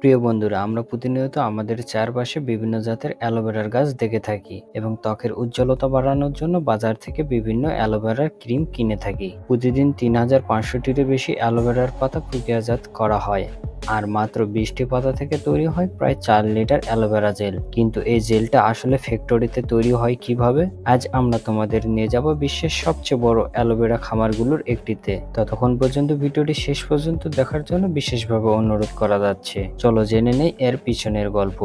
প্রিয় বন্ধুরা, আমরা প্রতিনিয়ত আমাদের চারপাশে বিভিন্ন জাতের অ্যালোভেরার গাছ দেখে থাকি এবং ত্বকের উজ্জ্বলতা বাড়ানোর জন্য বাজার থেকে বিভিন্ন অ্যালোভেরার ক্রিম কিনে থাকি। প্রতিদিন তিন হাজার পাঁচশোটিরও বেশি অ্যালোভেরার পাতা প্রক্রিয়াজাত করা হয়। আর মাত্র বিশটি পাতা থেকে তৈরি হয় প্রায় চার লিটার অ্যালোভেরা জেল। কিন্তু এই জেলটা আসলে ফ্যাক্টরিতে তৈরি হয় কীভাবে? আজ আমরা তোমাদের নিয়ে যাব বিশ্বের সবচেয়ে বড় অ্যালোভেরা খামারগুলোর একটিতে। ততক্ষণ পর্যন্ত ভিডিওটি শেষ পর্যন্ত দেখার জন্য বিশেষভাবে অনুরোধ করা যাচ্ছে। চলো জেনে নেই এর পিছনের গল্প।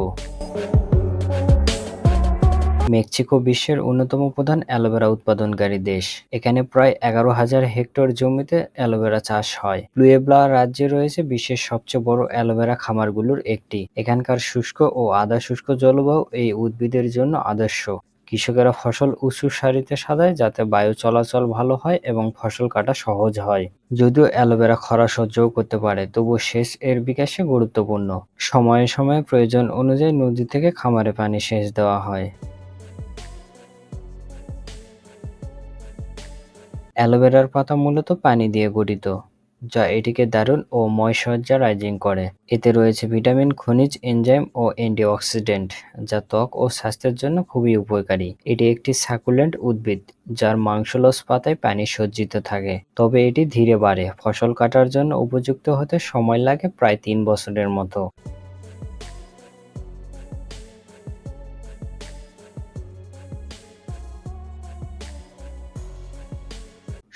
মেক্সিকো বিশ্বের অন্যতম প্রধান অ্যালোভেরা উৎপাদনকারী দেশ। এখানে প্রায় এগারো হাজার হেক্টর জমিতে অ্যালোভেরা চাষ হয়। প্লুয়েবলা রাজ্যে রয়েছে বিশ্বের সবচেয়ে বড় অ্যালোভেরা খামারগুলোর একটি। এখানকার শুষ্ক ও আধা শুষ্ক জলবায়ু এই উদ্ভিদের জন্য আদর্শ। কৃষকেরা ফসল উঁচু সারিতে সাজায় যাতে বায়ু চলাচল ভালো হয় এবং ফসল কাটা সহজ হয়। যদিও অ্যালোভেরা খরা সহ্যও করতে পারে তবুও সেচ এর বিকাশে গুরুত্বপূর্ণ। সময়ে সময়ে প্রয়োজন অনুযায়ী নদী থেকে খামারে পানি সেচ দেওয়া হয়। অ্যালোভেরার পাতা মূলত পানি দিয়ে গঠিত, যা এটিকে দারুণ ও ময়শ্চারাইজিং করে। এতে রয়েছে ভিটামিন, খনিজ, এনজাইম ও অ্যান্টিঅক্সিডেন্ট, যা ত্বক ও স্বাস্থ্যের জন্য খুবই উপকারী। এটি একটি সাকুলেন্ট উদ্ভিদ, যার মাংসলস পাতায় পানি সজ্জিত থাকে, তবে এটি ধীরে বাড়ে। ফসল কাটার জন্য উপযুক্ত হতে সময় লাগে প্রায় তিন বছরের মতো।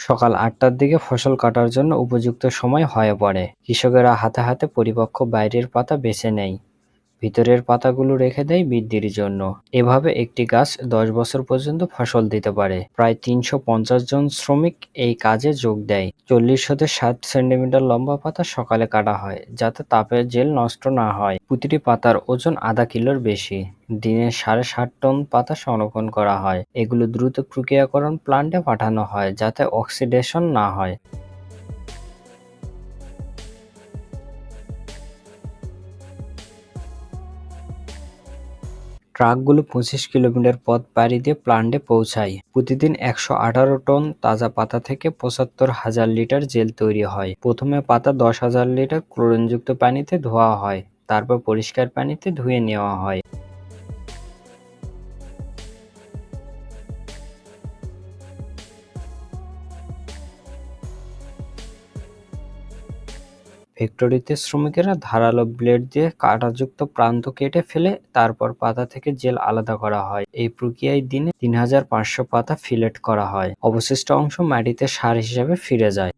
সকাল আটটার দিকে ফসল কাটার জন্য উপযুক্ত সময় হয়ে পড়ে। কৃষকেরা হাতে হাতে পরিপক্ক বাইরের পাতা বেছে নেয়। ভিতরের পাতাগুলো রেখে দেয় বৃদ্ধির জন্য। এভাবে একটি গাছ দশ বছর পর্যন্ত ফসল দিতে পারে। প্রায় তিনশো পঞ্চাশ জন শ্রমিক এই কাজে যোগ দেয়। চল্লিশ হতে ষাট সেন্টিমিটার লম্বা পাতা সকালে কাটা হয়, যাতে তাপের জেল নষ্ট না হয়। প্রতিটি পাতার ওজন আধা কিলোর বেশি। দিনে সাড়ে ষাট টন পাতা সংরক্ষণ করা হয়। এগুলো দ্রুত প্রক্রিয়াকরণ প্লান্টে পাঠানো হয়, যাতে অক্সিডেশন না হয়। ট্রাকগুলো পঁচিশ কিলোমিটার পথ পাড়ি দিয়ে প্লান্টে পৌঁছায়। প্রতিদিন একশো আঠারো টন তাজা পাতা থেকে পঁচাত্তর হাজার লিটার জেল তৈরি হয়। প্রথমে পাতা দশ হাজার লিটার ক্লোরিনযুক্ত পানিতে ধোয়া হয়, তারপর পরিষ্কার পানিতে ধুয়ে নেওয়া হয়। ফ্যাক্টরিতে শ্রমিকেরা ধারালো ব্লেড দিয়ে কাটাযুক্ত প্রান্ত কেটে ফেলে, তারপর পাতা থেকে জেল আলাদা করা হয়। এই প্রক্রিয়ায় দিনে তিন হাজার পাঁচশো পাতা ফিলেট করা হয়। অবশিষ্ট অংশ মাটিতে সার হিসেবে ফিরে যায়।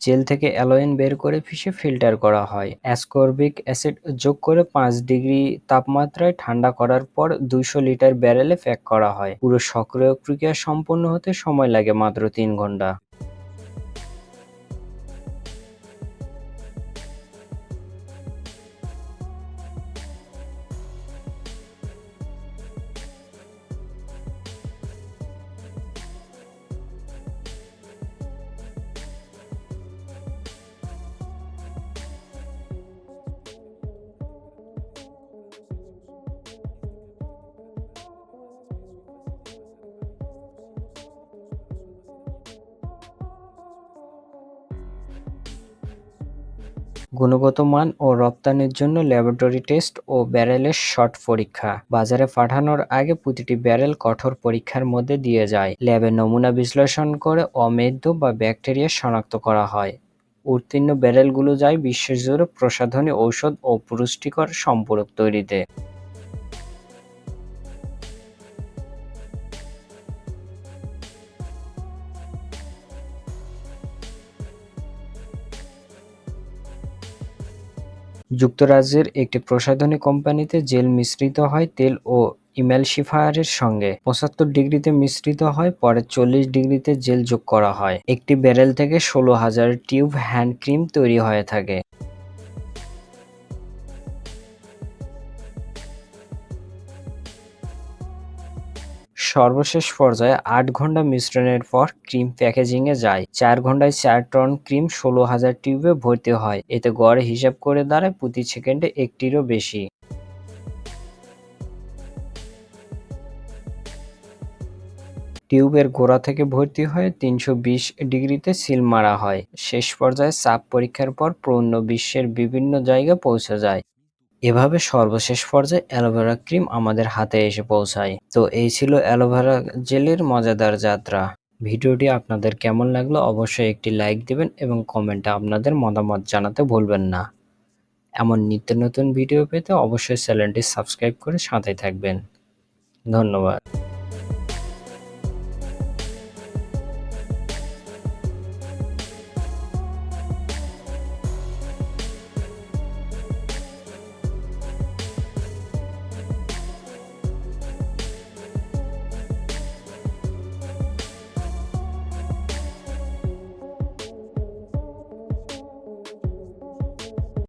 জেল থেকে অ্যালোয়েন বের করে ফিশে ফিল্টার করা হয়। অ্যাসকর্বিক অ্যাসিড যোগ করে পাঁচ ডিগ্রি তাপমাত্রায় ঠান্ডা করার পর দুইশো লিটার ব্যারেলে প্যাক করা হয়। পুরো সক্রিয় প্রক্রিয়া সম্পন্ন হতে সময় লাগে মাত্র তিন ঘণ্টা। গুণগত মান ও রপ্তানির জন্য ল্যাবরেটরি টেস্ট ও ব্যারেলের শর্ট পরীক্ষা। বাজারে পাঠানোর আগে প্রতিটি ব্যারেল কঠোর পরীক্ষার মধ্যে দিয়ে যায়। ল্যাবে নমুনা বিশ্লেষণ করে অমেদ্য বা ব্যাকটেরিয়া শনাক্ত করা হয়। উত্তীর্ণ ব্যারেলগুলো যায় বিশ্বজুড়ে প্রসাধনী ঔষধ ও পুষ্টিকর সম্পূরক তৈরিতে। যুক্তরাজ্যের একটি প্রসাধনী কোম্পানিতে জেল মিশ্রিত হয় তেল ও ইম্যালসিফায়ারের সঙ্গে। পঁচাত্তর ডিগ্রিতে মিশ্রিত হয়, পরে চল্লিশ ডিগ্রিতে জেল যোগ করা হয়। একটি ব্যারেল থেকে ষোলো হাজার টিউব হ্যান্ড ক্রিম তৈরি হয়ে থাকে। সর্বশেষ পর্যায়ে আট ঘণ্টা মিশ্রণের পর ক্রিম প্যাকেজিংয়ে যায়। চার ঘন্টায় চার টন ক্রিম ষোলো হাজার টিউবে ভর্তি হয়। এতে গড় হিসাব করে দাঁড়ায় প্রতি সেকেন্ডে একটিরও বেশি। টিউবের গোড়া থেকে ভর্তি হয়ে তিনশো বিশ ডিগ্রিতে সিল মারা হয়। শেষ পর্যায়ে চাপ পরীক্ষার পর পূর্ণ বিশ্বের বিভিন্ন জায়গায় পৌঁছে যায়। এভাবে সর্বশেষ পর্যায়ে অ্যালোভেরা ক্রিম আমাদের হাতে এসে পৌঁছায়। তো এই ছিল অ্যালোভেরা জেলের মজাদার যাত্রা। ভিডিওটি আপনাদের কেমন লাগল অবশ্যই একটি লাইক দেবেন এবং কমেন্টে আপনাদের মতামত জানাতে ভুলবেন না। এমন নিত্য নতুন ভিডিও পেতে অবশ্যই চ্যানেলটি সাবস্ক্রাইব করে সাথে থাকবেন। ধন্যবাদ।